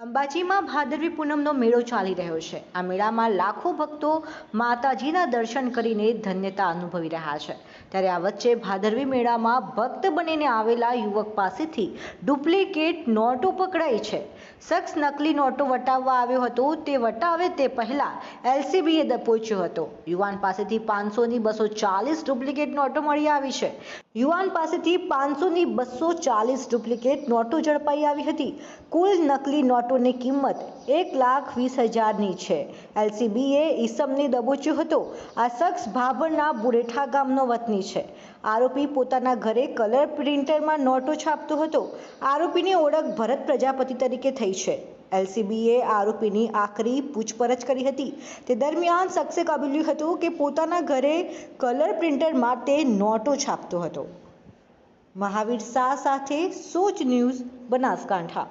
અંબાજીમાં ભાદરવી પૂનમનો મેળો ચાલી રહ્યો છે. આ મેળામાં લાખો ભક્તો માતાજીના દર્શન કરીને ધન્યતા અનુભવી રહ્યા છે. ત્યારે આ વચ્ચે ભાદરવી મેળામાં ભક્ત બનીને આવેલા યુવક પાસેથી ડુપ્લિકેટ નોટો પકડાઈ છે. શખ્સ નકલી નોટો વટાવવા આવ્યો હતો. તે વટાવે તે પહેલા એલસીબીએ દપોચ્યો હતો. યુવાન પાસેથી પાંચસોની બસો ચાલીસ ડુપ્લિકેટ નોટો મળી આવી છે. યુવાન પાસેથી પાંચસોની બસો ચાલીસ ડુપ્લિકેટ નોટો ઝડપાઈ આવી હતી. કુલ નકલી નોટોની કિંમત એક લાખ વીસ હજારની છે. એલસીબીએ ઈસમને દબોચ્યો હતો. આ શખ્સ ભાભરના બુરેઠા ગામનો વતની છે. આરોપી પોતાના ઘરે કલર પ્રિન્ટરમાં નોટો છાપતો હતો. આરોપીની ઓળખ ભરત પ્રજાપતિ તરીકે થઈ છે. એલસીબીએ આરોપીની આખરી પૂછપરછ કરી હતી. તે દરમિયાન શખ્સે કબૂલ્યું હતું કે પોતાના ઘરે કલર પ્રિન્ટરમાં તે નોટો છાપતો હતો. મહાવીર શાહ સાથે સોચ ન્યૂઝ બનાસકાંઠા.